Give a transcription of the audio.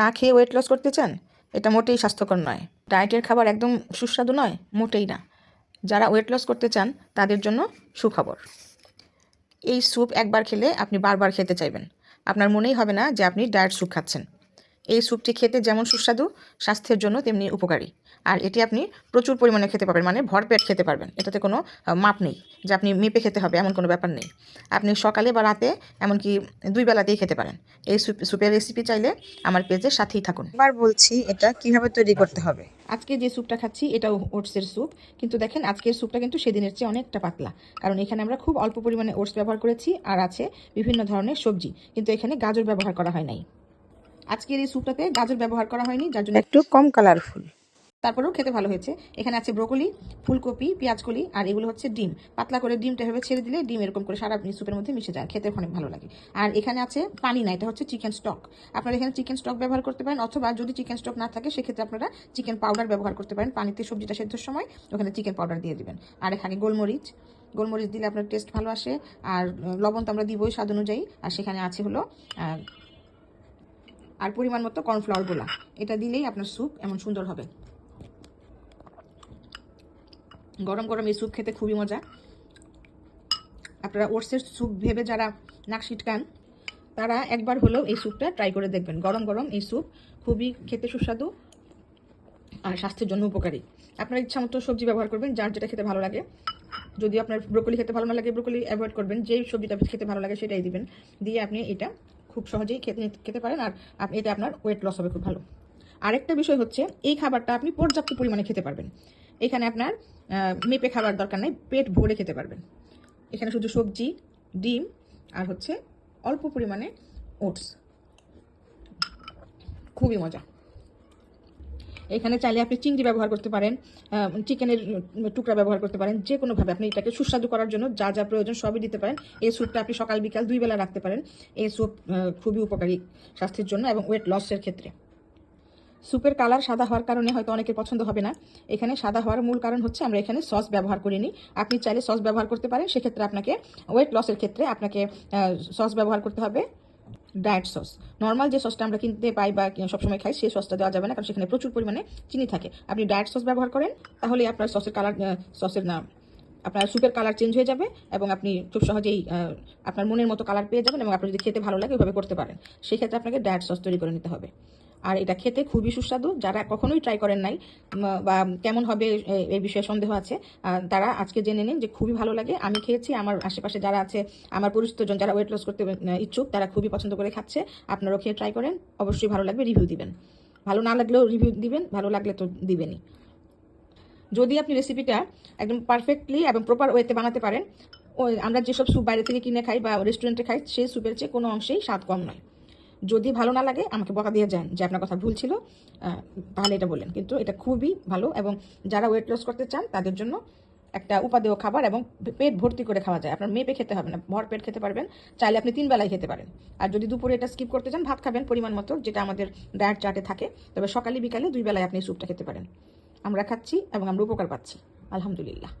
না খেয়ে weight loss করতে চান, এটা মোটেই স্বাস্থ্যকর নয়। ডায়েটের খাবার একদম সুস্বাদু নয়, মোটেই না। যারা ওয়েট লস করতে চান, তাদের জন্য সুখবর। এই স্যুপ একবার খেলে আপনি বারবার খেতে চাইবেন। আপনার মনেই হবে না যে আপনি ডায়েট স্যুপ খাচ্ছেন। এই স্যুপটি খেতে যেমন সুস্বাদু স্বাস্থ্যের জন্য তেমনি উপকারী। আর এটি আপনি প্রচুর পরিমাণে খেতে পারবেন মানে ভরপেট খেতে পারবেন। এটাতে কোনো মাপ নেই যে আপনি মেপে খেতে হবে এমন কোনো ব্যাপার নেই। আপনি সকালে বা রাতে এমনকি দুই বেলাতেই খেতে পারেন। এই স্যুপ স্যুপের রেসিপি চাইলে আমার পেজের সাথেই থাকুন। এবার বলছি এটা কীভাবে তৈরি করতে হবে? আজকে যে স্যুপটা খাচ্ছি এটা ওটসের স্যুপ। কিন্তু দেখেন আজকের স্যুপটা কিন্তু সেদিনের চেয়ে অনেকটা পাতলা। কারণ এখানে আমরা খুব অল্প পরিমাণে ওটস ব্যবহার করেছি আর আছে বিভিন্ন ধরনের সবজি। কিন্তু এখানে গাজর ব্যবহার করা হয় নাই। আজকের এই স্যুপটাতে গাজর ব্যবহার করা হয়নি যার জন্য একটু কম কালারফুল তারপরেও খেতে ভালো হয়েছে। এখানে আছে ব্রোকলি ফুলকপি পেঁয়াজকলি আর এগুলো হচ্ছে ডিম। পাতলা করে ডিমটা এভাবে ছেড়ে দিলে ডিম এরকম করে সারা স্যুপের মধ্যে মিশে যায় খেতে অনেক ভালো লাগে। আর এখানে আছে পানি না এটা হচ্ছে চিকেন স্টক আপনারা এখানে চিকেন স্টক ব্যবহার করতে পারেন অথবা যদি চিকেন স্টক না থাকে সেক্ষেত্রে আপনারা চিকেন পাউডার ব্যবহার করতে পারেন। পানিতে সবজিটা সেদ্ধর সময় ওখানে চিকেন পাউডার দিয়ে দেবেন। আর এখানে গোলমরিচ গোলমরিচ দিলে আপনার টেস্ট ভালো আসে। আর লবণ তো আমরা দিবই স্বাদ অনুযায়ী। আর সেখানে আছে হলো আর পরিমাণ মতো কর্নফ্লাওয়ার গোলা। এটা দিলেই আপনার স্যুপ এমন সুন্দর হবে। গরম গরম এই স্যুপ খেতে খুবই মজা। আপনারা ওটসের স্যুপ ভেবে যারা নাক ছিটকান তারা একবার হলেও এই স্যুপটা ট্রাই করে দেখবেন। গরম গরম এই স্যুপ খুবই খেতে সুস্বাদু আর স্বাস্থ্যের জন্য উপকারী। আপনার ইচ্ছা মতো সবজি ব্যবহার করবেন, যার যেটা খেতে ভালো লাগে। যদি আপনার ব্রোকলি খেতে ভালো না লাগে ব্রোকলি অ্যাভয়েড করবেন। যেই সবজিটা খেতে ভালো লাগে সেটাই দিবেন। দিয়ে আপনি এটা খুব সহজেই খেতে খেতে পারেন আর এতে আপনার ওয়েট লস হবে খুব ভালো। আরেকটা বিষয় হচ্ছে, এই খাবারটা আপনি পর্যাপ্ত পরিমাণে খেতে পারবেন। এখানে আপনার মেপে খাবার দরকার নেই, পেট ভরে খেতে পারবেন। এখানে শুধু সবজি, ডিম আর হচ্ছে অল্প পরিমাণে ওটস। খুবই মজা। এখানে চাইলে আপনি চিংড়ি ব্যবহার করতে পারেন চিকেনের টুকরা ব্যবহার করতে পারেন যে কোনোভাবে আপনি এটাকে সুস্বাদু করার জন্য যা যা প্রয়োজন সবই দিতে পারেন। এই স্যুপটা আপনি সকাল, বিকাল দুই বেলা রাখতে পারেন। এই স্যুপ খুবই উপকারী স্বাস্থ্যের জন্য এবং ওয়েট লসের ক্ষেত্রে। স্যুপের কালার সাদা হওয়ার কারণে হয়তো অনেকের পছন্দ হবে না। এখানে সাদা হওয়ার মূল কারণ হচ্ছে আমরা এখানে সস ব্যবহার করিনি। আপনি চাইলে সস ব্যবহার করতে পারেন, সেক্ষেত্রে আপনাকে ওয়েট লসের ক্ষেত্রে আপনাকে সস ব্যবহার করতে হবে। Diet sauce. নর্মাল যে সসটা আমরা কিনতে পাই বা সবসময় খাই, সেই সসটা দেওয়া যাবে না, কারণ সেখানে প্রচুর পরিমাণে চিনি থাকে। আপনি ডায়েট সস ব্যবহার করেন, তাহলে আপনার সসের কালার সসের না আপনার স্যুপের কালার চেঞ্জ হয়ে যাবে এবং আপনি খুব সহজেই আপনার মনের মতো কালার পেয়ে যাবেন এবং আপনি যদি খেতে ভালো লাগে, ওইভাবে করতে পারেন। সেই ক্ষেত্রে আপনাকে ডায়েট সস তৈরি করে নিতে হবে। আর এটা খেতে খুবই সুস্বাদু। যারা কখনোই ট্রাই করেন নাই বা কেমন হবে এই বিষয়ে সন্দেহ আছে তারা আজকে জেনে নিন যে খুবই ভালো লাগে। আমি খেয়েছি, আমার আশেপাশে যারা আছে, আমার পরিচিতজন যারা ওয়েট লস করতে ইচ্ছুক, তারা খুবই পছন্দ করে খাচ্ছে। আপনারাও খেয়ে ট্রাই করেন, অবশ্যই ভালো লাগবে রিভিউ দিবেন। ভালো না লাগলেও রিভিউ দিবেন, ভালো লাগলে তো দিবেনই। যদি আপনি রেসিপিটা একদম পারফেক্টলি এবং প্রপার ওয়েতে বানাতে পারেন আমরা যেসব স্যুপ বাইরে থেকে কিনে খাই বা রেস্টুরেন্টে খাই, সেই স্যুপের চেয়ে কোনো অংশেই স্বাদ কম নয়। যদি ভালো না লাগে, আমাকে বকা দিয়ে যান যে আপনার কথা ভুল ছিল তাহলে এটা বললেন। কিন্তু এটা খুবই ভালো এবং যারা ওয়েট লস করতে চান, তাদের জন্য একটা উপাদেয় খাবার এবং পেট ভর্তি করে খাওয়া যায়। আপনার মেপে খেতে হবে না ভর পেট খেতে পারবেন, চাইলে আপনি তিন বেলায় খেতে পারেন। আর যদি দুপুরে এটা স্কিপ করতে চান, ভাত খাবেন পরিমাণ মতো, যেটা আমাদের ডায়েট চার্টে থাকে, তবে সকালে বিকালে দুই বেলায় আপনি স্যুপটা খেতে পারেন। আমরা খাচ্ছি এবং আমরা উপকার পাচ্ছি, আলহামদুলিল্লাহ।